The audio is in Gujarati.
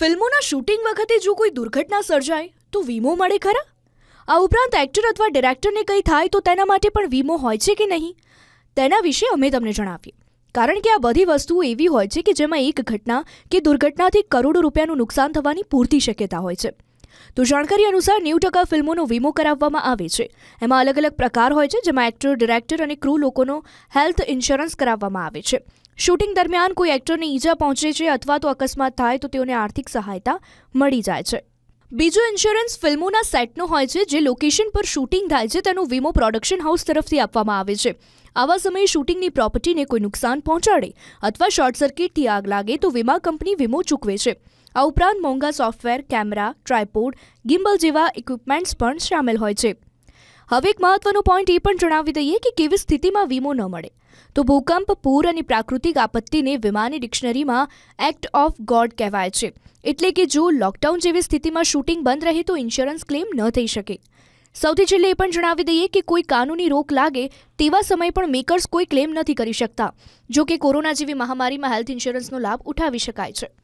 ફિલ્મોના શૂટિંગ વખતે જો કોઈ દુર્ઘટના સર્જાય, તો વીમો મળે ખરા? આ ઉપરાંત એક્ટર અથવા ડિરેક્ટરને કંઈ થાય તો તેના માટે પણ વીમો હોય છે કે નહીં? તેના વિશે અમે તમને જણાવીએ. કારણ કે આ બધી વસ્તુઓ એવી હોય છે કે જેમાં એક ઘટના કે દુર્ઘટનાથી કરોડો રૂપિયાનું નુકસાન થવાની પૂરતી શક્યતા હોય છે. તો જાણકારી અનુસાર નેવું ટકા ફિલ્મોનો વીમો કરાવવામાં આવે છે. એમાં અલગ અલગ પ્રકાર હોય છે, જેમાં એક્ટર, ડિરેક્ટર અને ક્રૂ લોકોનો હેલ્થ ઇન્સ્યોરન્સ કરાવવામાં આવે છે. શૂટિંગ દરમિયાન કોઈ એક્ટરને ઈજા પહોંચે છે અથવા તો અકસ્માત થાય તો તેઓને આર્થિક સહાયતા મળી જાય છે. બીજો ઇન્સ્યોરન્સ ફિલ્મોના સેટનો હોય છે, જે લોકેશન પર શૂટિંગ થાય છે, તેનો વીમો પ્રોડક્શન હાઉસ તરફથી આપવામાં આવે છે. આવા સમયે શૂટિંગની પ્રોપર્ટીને કોઈ નુકસાન પહોંચાડે અથવા શોર્ટ સર્કિટથી આગ લાગે તો વીમા કંપની વીમો ચૂકવે છે. આ ઉપરાંત મોંઘા સોફ્ટવેર કેમેરા ટ્રાયપોડ ગિમ્બલ જેવા ઇક્વિપમેન્ટ્સ પણ સામેલ હોય છે. હવે એક મહત્વનો પોઈન્ટ એ પણ જણાવી દઈએ કે કેવી સ્થિતિમાં વીમો ન મળે. તો ભૂકંપ, પૂર અને પ્રાકૃતિક આપત્તિને વિમાની ડિક્શનરીમાં એક્ટ ઓફ ગોડ કહેવાય છે. એટલે કે જો લોકડાઉન જેવી સ્થિતિમાં શૂટિંગ બંધ રહે તો ઇન્સ્યોરન્સ ક્લેમ ન થઈ શકે. સૌથી છેલ્લે એ પણ જણાવી દઈએ કે કોઈ કાનૂની રોક લાગે તેવા સમય પણ મેકર્સ કોઈ ક્લેમ નથી કરી શકતા. જો કે કોરોના જેવી મહામારીમાં હેલ્થ ઇન્સ્યોરન્સનો લાભ ઉઠાવી શકાય છે.